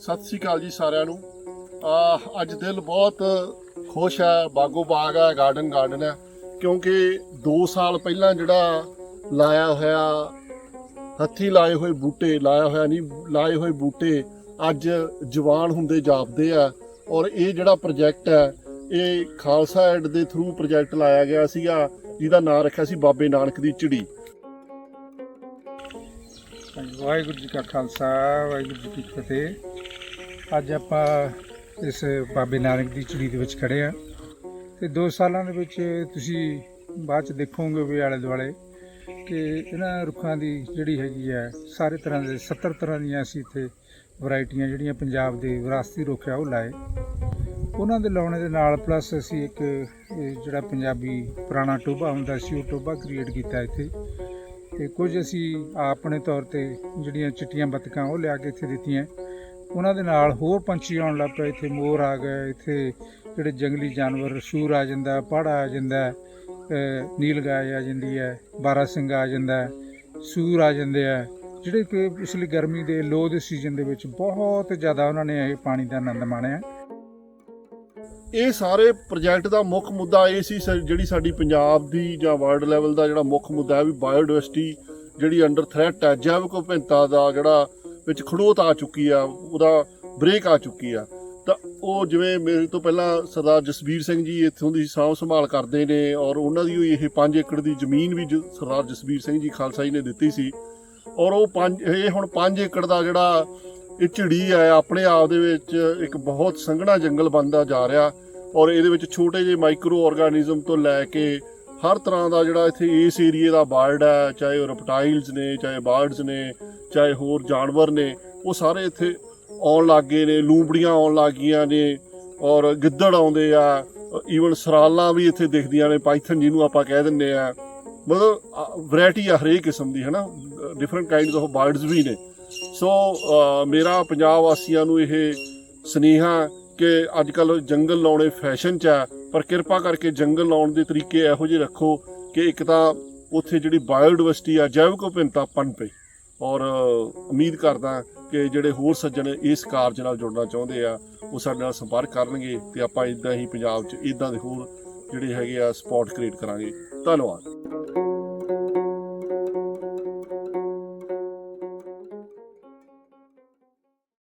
ਸਤਿ ਸ੍ਰੀ ਅਕਾਲ ਜੀ ਸਾਰਿਆਂ ਨੂੰ। ਆ, ਅੱਜ ਦਿਲ ਬਹੁਤ ਖੁਸ਼ ਹੈ, ਬਾਗੋ ਬਾਗ ਹੈ ਗਾਰਡਨ ਗਾਰਡਨ ਹੈ, ਕਿਉਂਕਿ 2 ਸਾਲ ਪਹਿਲਾਂ ਜਿਹੜਾ ਲਾਇਆ ਹੋਇਆ, ਹੱਥੀ ਲਾਏ ਹੋਏ ਬੂਟੇ, ਲਾਇਆ ਹੋਇਆ ਨਹੀਂ, ਲਾਏ ਹੋਏ ਬੂਟੇ ਅੱਜ ਜਵਾਨ ਹੁੰਦੇ ਜਾਪਦੇ ਆ ਔਰ ਇਹ ਜਿਹੜਾ ਪ੍ਰੋਜੈਕਟ ਹੈ, ਇਹ ਖਾਲਸਾ ਐਡ ਦੇ ਥਰੂ ਪ੍ਰੋਜੈਕਟ ਲਾਇਆ ਗਿਆ ਸੀਗਾ, ਜਿਹਦਾ ਨਾਮ ਰੱਖਿਆ ਸੀ ਬਾਬੇ ਨਾਨਕ ਦੀ ਝਿੜੀ। ਵਾਹਿਗੁਰੂ ਜੀ ਕਾ ਖਾਲਸਾ, ਵਾਹਿਗੁਰੂ ਜੀ ਕੀ ਫਤਿਹ। ਅੱਜ ਆਪਾਂ ਇਸ ਬਾਬੇ ਨਾਨਕ ਦੀ ਚਿੜੀ ਦੇ ਵਿੱਚ ਖੜੇ ਆ ਤੇ 2 ਸਾਲਾਂ ਦੇ ਵਿੱਚ ਤੁਸੀਂ ਬਾਅਦ ਚ ਦੇਖੋਗੇ ਵੀ ਆਲੇ ਦੁਆਲੇ ਕਿ ਇਹਨਾਂ ਰੁੱਖਾਂ ਦੀ ਜਿਹੜੀ ਹੈਗੀ ਹੈ ਸਾਰੇ ਤਰ੍ਹਾਂ ਦੇ 70 ਤਰ੍ਹਾਂ ਦੀਆਂ ਅਸੀਂ ਇੱਥੇ ਵੈਰਾਈਟੀਆਂ ਜਿਹੜੀਆਂ ਪੰਜਾਬ ਦੇ ਵਿਰਾਸਤੀ ਰੁੱਖ ਆ, ਉਹ ਲਾਏ। ਉਹਨਾਂ ਦੇ ਲਾਉਣੇ ਦੇ ਨਾਲ ਪਲੱਸ ਅਸੀਂ ਇੱਕ ਜਿਹੜਾ ਪੰਜਾਬੀ ਪੁਰਾਣਾ ਟੋਭਾ ਹੁੰਦਾ ਸੀ, ਉਹ ਟੋਭਾ ਕ੍ਰੀਏਟ ਕੀਤਾ ਇੱਥੇ। ਤੇ ਕੁਝ ਅਸੀਂ ਆਪਣੇ ਤੌਰ ਤੇ ਜਿਹੜੀਆਂ ਚਿੱਟੀਆਂ ਬੱਤਕਾਂ ਉਹ ਲਿਆ ਕੇ ਇੱਥੇ ਦਿੱਤੀਆਂ। ਉਹਨਾਂ ਦੇ ਨਾਲ ਹੋਰ ਪੰਛੀ ਆਉਣ ਲੱਗ ਪਏ। ਇੱਥੇ ਮੋਰ ਆ ਗਏ, ਇੱਥੇ ਜਿਹੜੇ ਜੰਗਲੀ ਜਾਨਵਰ, ਸੂਰ ਆ ਜਾਂਦਾ ਪਾੜਾ ਆ ਜਾਂਦਾ ਨੀਲ ਗਾਇ ਆ ਜਾਂਦੀ ਹੈ, ਬਾਰਾ ਸਿੰਘ ਆ ਜਾਂਦਾ, ਸੂਰ ਆ ਜਾਂਦੇ ਆ। ਜਿਹੜੇ ਕਿ ਪਿਛਲੀ ਗਰਮੀ ਦੇ ਲੋ ਦੇ ਸੀਜ਼ਨ ਦੇ ਵਿੱਚ ਬਹੁਤ ਜ਼ਿਆਦਾ ਉਹਨਾਂ ਨੇ ਇਹ ਪਾਣੀ ਦਾ ਆਨੰਦ ਮਾਣਿਆ। ਇਹ ਸਾਰੇ ਪ੍ਰੋਜੈਕਟ ਦਾ ਮੁੱਖ ਮੁੱਦਾ ਇਹ ਸੀ ਸ- ਜਿਹੜੀ ਸਾਡੀ ਪੰਜਾਬ ਦੀ ਜਾਂ ਵਰਲਡ ਲੈਵਲ ਦਾ ਜਿਹੜਾ ਮੁੱਖ ਮੁੱਦਾ ਹੈ ਵੀ ਬਾਇਓਡਾਇਵਰਸਿਟੀ ਜਿਹੜੀ ਅੰਡਰ ਥ੍ਰੈਟ ਹੈ, ਜੈਵਿਕ ਵਿਭਿੰਨਤਾ ਦਾ ਜਿਹੜਾ ਵਿੱਚ ਖੜੋਤ ਆ ਚੁੱਕੀ ਆ, ਉਹਦਾ ਬ੍ਰੇਕ ਆ ਚੁੱਕੀ ਆ। ਤਾਂ ਉਹ ਜਿਵੇਂ ਮੇਰੇ ਤੋਂ ਪਹਿਲਾਂ ਸਰਦਾਰ ਜਸਬੀਰ ਸਿੰਘ ਜੀ ਇੱਥੋਂ ਦੀ ਸਾਂਭ ਸੰਭਾਲ ਕਰਦੇ ਨੇ ਔਰ ਉਹਨਾਂ ਦੀ ਹੋਈ ਇਹ 5 ਏਕੜ ਦੀ ਜ਼ਮੀਨ ਵੀ ਜ- ਸਰਦਾਰ ਜਸਬੀਰ ਸਿੰਘ ਜੀ ਖਾਲਸਾ ਜੀ ਨੇ ਦਿੱਤੀ ਸੀ ਔਰ ਉਹ 5 ਇਹ ਹੁਣ 5 ਏਕੜ ਦਾ ਜਿਹੜਾ ਇਹ ਝਿੜੀ ਹੈ ਆਪਣੇ ਆਪ ਦੇ ਵਿੱਚ ਇੱਕ ਬਹੁਤ ਸੰਘਣਾ ਜੰਗਲ ਬਣਦਾ ਜਾ ਰਿਹਾ ਔਰ ਇਹਦੇ ਵਿੱਚ ਛੋਟੇ ਜਿਹੇ ਮਾਈਕਰੋ ਆਰਗੇਨਿਜ਼ਮ ਤੋਂ ਲੈ ਕੇ ਹਰ ਤਰ੍ਹਾਂ ਦਾ ਜਿਹੜਾ ਇੱਥੇ ਇਸ ਏਰੀਏ ਦਾ ਬਰਡ ਹੈ ਚਾਹੇ ਉਹ ਰੈਪਟਾਈਲਸ ਨੇ, ਚਾਹੇ ਬਰਡਸ ਨੇ, ਚਾਹੇ ਹੋਰ ਜਾਨਵਰ ਨੇ, ਉਹ ਸਾਰੇ ਇੱਥੇ ਆਉਣ ਲੱਗ ਗਏ ਨੇ, ਲੂੰਬੜੀਆਂ ਆਉਣ ਲੱਗ ਗਈਆਂ ਨੇ ਔਰ ਗਿੱਦੜ ਆਉਂਦੇ ਆ ਈਵਨ ਸਰਾਲਾਂ ਵੀ ਇੱਥੇ ਦਿਖਦੀਆਂ ਨੇ, ਪਾਈਥਨ ਜਿਹਨੂੰ ਆਪਾਂ ਕਹਿ ਦਿੰਦੇ ਆ। ਮਤਲਬ ਵੈਰਾਈਟੀ ਆ ਹਰੇਕ ਕਿਸਮ ਦੀ ਹੈ ਨਾ ਡਿਫਰੈਂਟ ਕਾਈਂਡਸ ਆਫ ਬਰਡਸ ਵੀ ਨੇ। ਸੋ ਮੇਰਾ ਪੰਜਾਬ ਵਾਸੀਆਂ ਨੂੰ ਇਹ ਸੁਨੇਹਾ ਕਿ ਅੱਜ ਕੱਲ ਜੰਗਲ ਲਾਉਣੇ ਫੈਸ਼ਨ 'ਚ ਆ ਪਰ ਕਿਰਪਾ ਕਰਕੇ ਜੰਗਲ ਲਾਉਣ ਦੇ ਤਰੀਕੇ ਇਹੋ ਜਿਹੇ ਰੱਖੋ ਕਿ ਇੱਕ ਤਾਂ ਉੱਥੇ ਜਿਹੜੀ ਬਾਇਓਡਾਇਵਰਸਿਟੀ ਆ, ਜੈਵਿਕ ਵਿਭਿੰਨਤਾ ਪਨਪੇ ਔਰ, ਉਮੀਦ ਕਰਦਾ ਕਿ ਜਿਹੜੇ ਹੋਰ ਸੱਜਣ ਇਸ ਕਾਰਜ ਨਾਲ ਜੁੜਨਾ ਚਾਹੁੰਦੇ ਆ, ਉਹ ਸਾਡੇ ਨਾਲ ਸੰਪਰਕ ਕਰਨਗੇ ਤੇ ਆਪਾਂ ਇਦਾਂ ਹੀ ਪੰਜਾਬ 'ਚ ਇਦਾਂ ਦੇ ਹੋਰ ਜਿਹੜੇ ਹੈਗੇ ਆ ਸਪੌਟ ਕ੍ਰੀਏਟ ਕਰਾਂਗੇ। ਧੰਨਵਾਦ।